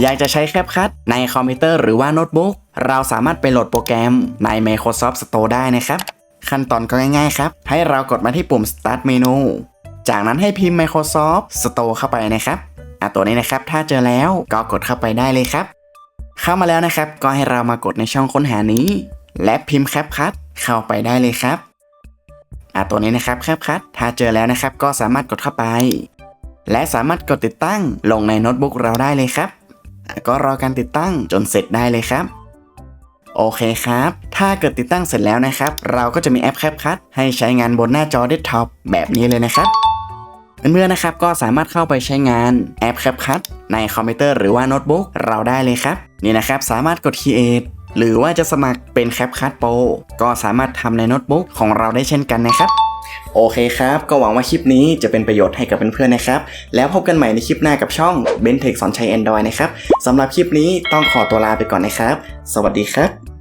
อยากจะใช้แคปคั t ในคอมพิวเตอร์หรือว่าโน้ตบุ๊กเราสามารถไปโหลดโปรแกรมใน Microsoft Store ได้นะครับ ขั้นตอนก็ง่ายๆครับ ให้เรากดมาที่ปุ่ม Start Menu จากนั้นให้พิมพ์ Microsoft Store เข้าไปนะครับอะตัวนี้นะครับ ถ้าเจอแล้วก็กดเข้าไปได้เลยครับ เข้ามาแล้วนะครับ ก็ให้เรามากดในช่องค้นหานี้ และพิมพ์แคปคั t เข้าไปได้เลยครับอะตัวนี้นะครับแคปคั t ถ้าเจอแล้วนะครับ ก็สามารถกดเข้าไป และสามารถกดติดตั้งลงในโน้ตบุ๊กเราได้เลยครับ ก็รอการติดตั้งจนเสร็จได้เลยครับโอเคครับ ถ้าเกิดติดตั้งเสร็จแล้วนะครับ เราก็จะมีแอป CapCut ให้ใช้งานบนหน้าจอเดสก์ท็อปแบบนี้เลยนะครับ เพื่อนๆนะครับก็สามารถเข้าไปใช้งานแอป CapCut ในคอมพิวเตอร์หรือว่าโน้ตบุ๊กเราได้เลยครับ นี่นะครับสามารถกด Create หรือว่าจะสมัครเป็น CapCut Pro ก็สามารถทำในโน้ตบุ๊กของเราได้เช่นกันนะครับ โอเคครับ ก็หวังว่าคลิปนี้จะเป็นประโยชน์ให้กับเพื่อนๆนะครับ แล้วพบกันใหม่ในคลิปหน้ากับช่อง b e n t e c h สอนใช้ Android นะครับสำหรับคลิปนี้ต้องขอตัวลาไปก่อนนะครับ สวัสดีครับ